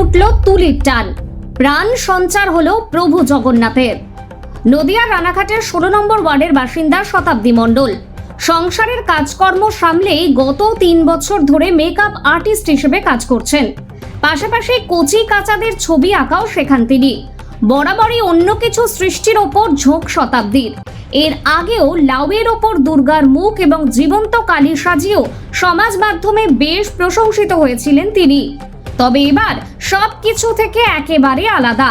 উঠল তুলির টান প্রাণ সঞ্চার হলো প্রভু জগন্নাথের। নদিয়ার রানাঘাটের ষোলো নম্বর ওয়ার্ডের বাসিন্দা শতাব্দী মণ্ডল। সংসারের কাজকর্ম সামলেই গত তিন বছর ধরে মেকআপ আর্টিস্ট হিসেবে কাজ করছেন। পাশাপাশি কচি কাচাদের ছবি আঁকাও শেখান তিনি। বরাবরই অন্য কিছু সৃষ্টির ওপর ঝোঁক শতাব্দীর। এর আগেও লাউয়ের ওপর দুর্গার মুখ এবং জীবন্ত কালী সাজিয়েও সমাজ মাধ্যমে বেশ প্রশংসিত হয়েছিলেন তিনি। তবে এবার সব কিছু থেকে একেবারে আলাদা।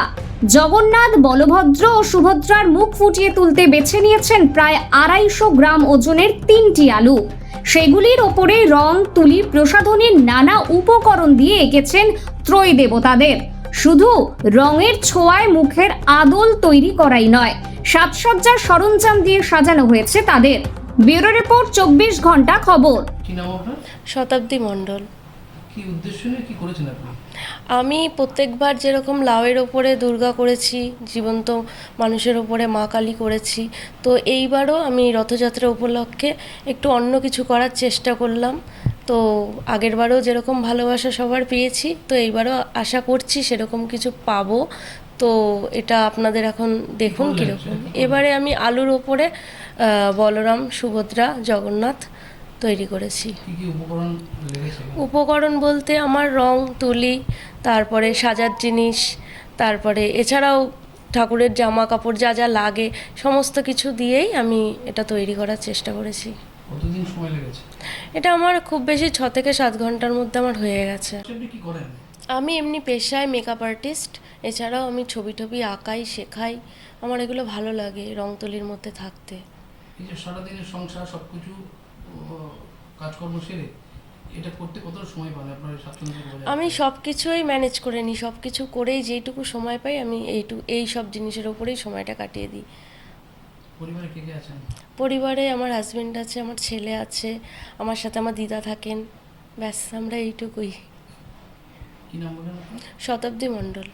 জগন্নাথ বলভদ্র ও সুভদ্রার মুখ ফুটিয়ে তুলতে বেছে নিয়েছেন প্রায় আড়াইশো গ্রাম ওজনের তিনটি আলু। সেগুলির ওপরে রং তুলি প্রসাধনীর নানা উপকরণ দিয়ে এঁকেছেন ত্রয় দেবতাদের শুধু রঙের ছোঁয়ায় মুখের আদল তৈরি করাই নয় সাজসজ্জার সরঞ্জাম দিয়ে সাজানো হয়েছে তাদের। ব্যুরো রিপোর্ট চব্বিশ ঘণ্টা খবর। কি নাম আপনার? শতাব্দী মণ্ডল। কি উদ্দেশ্য নিয়ে কি করেছেন আপনি? আমি প্রত্যেকবার যেরকম লাউয়ের ওপরে দুর্গা করেছি জীবন্ত মানুষের ওপরে মা কালী করেছি তো এইবারও আমি রথযাত্রা উপলক্ষে একটু অন্য কিছু করার চেষ্টা করলাম। তো আগেরবারও যেরকম ভালোবাসা সবার পেয়েছি তো এইবারও আশা করছি সেরকম কিছু পাবো। তো এটা আপনাদের এখন দেখুন কীরকম? এবারে আমি আলুর ওপরে বলরাম সুভদ্রা জগন্নাথ তৈরি করেছি। উপকরণ বলতে আমার রং তুলি তারপরে সাজার জিনিস তারপরে এছাড়াও ঠাকুরের জামা কাপড় যা যা লাগে সমস্ত কিছু দিয়েই আমি এটা তৈরি করার চেষ্টা করেছি। এটা আমার খুব বেশি ছ থেকে সাত ঘণ্টার মধ্যে আমার হয়ে গেছে। করেন? আমি এমনি পেশায় মেকআপ আর্টিস্ট এছাড়াও আমি ছবি টবি আঁকাই শেখাই। আমার এগুলো ভালো লাগে রং তুলির মধ্যে থাকতে। সারাদিনের সংসার সব কিছু কাজকর্ম সেরে এটা করতে কতটা সময় পান আপনার আমি? সব কিছুই ম্যানেজ করে নিই সব কিছু করেই যেইটুকু সময় পাই আমি এইটু এই সব জিনিসের ওপরেই সময়টা কাটিয়ে দিই। পরিবারে কে কে আছেন? পরিবারে আমার হাজবেন্ড আছে আমার ছেলে আছে আমার সাথে আমার দিদা থাকেন। ব্যাস আমরা এইটুকুই। কি নাম বলেন শতাব্দী মণ্ডল।